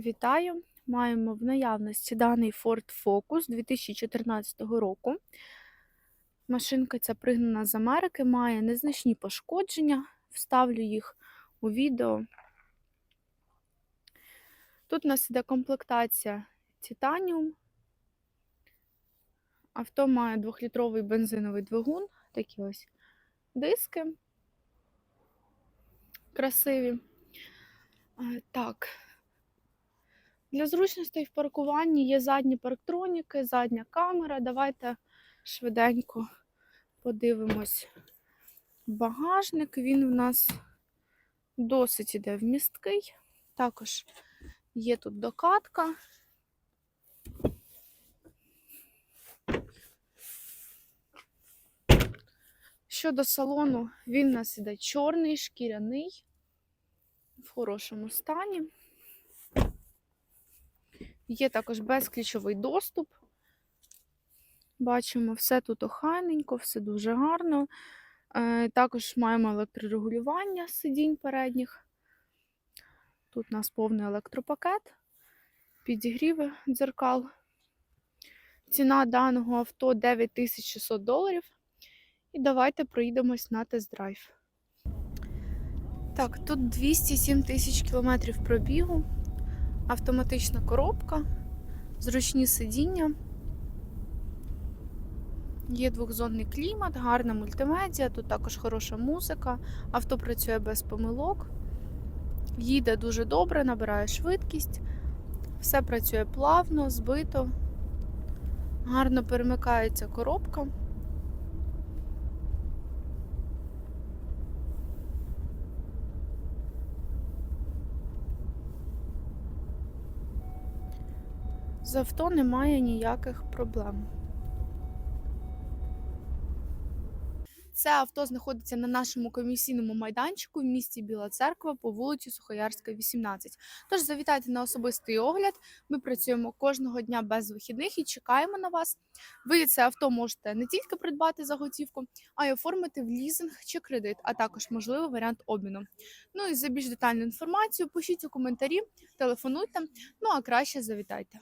Вітаю! Маємо в наявності даний Ford Focus 2014 року. Машинка ця пригнана з Америки, має незначні пошкодження. Вставлю їх у відео. Тут у нас іде комплектація Titanium. Авто має 2-літровий бензиновий двигун, такі ось диски красиві. Е, Так. Для зручностей в паркуванні є задні парктроніки, задня камера. Давайте швиденько подивимось багажник. Він у нас досить іде вмісткий. Також є тут докатка. Щодо салону, він у нас іде чорний, шкіряний, в хорошому стані. Є також безключовий доступ. Бачимо, все тут охайненько, все дуже гарно. Е, Також маємо електрорегулювання сидінь передніх. Тут у нас повний електропакет, підігріви дзеркал. Ціна даного авто 9600 доларів. І давайте проїдемось на тест-драйв. Так, тут 207 тисяч кілометрів пробігу, автоматична коробка, зручні сидіння. Є двохзонний клімат, гарна мультимедіа, тут також хороша музика, авто працює без помилок, їде дуже добре, набирає швидкість, все працює плавно, збито, гарно перемикається коробка. З авто немає ніяких проблем. Це авто знаходиться на нашому комісійному майданчику в місті Біла Церква по вулиці Сухоярська, 18. Тож завітайте на особистий огляд. Ми працюємо кожного дня без вихідних і чекаємо на вас. Ви це авто можете не тільки придбати за готівку, а й оформити в лізинг чи кредит, а також можливий варіант обміну. Ну і за більш детальну інформацію пишіть у коментарі, телефонуйте, ну а краще завітайте.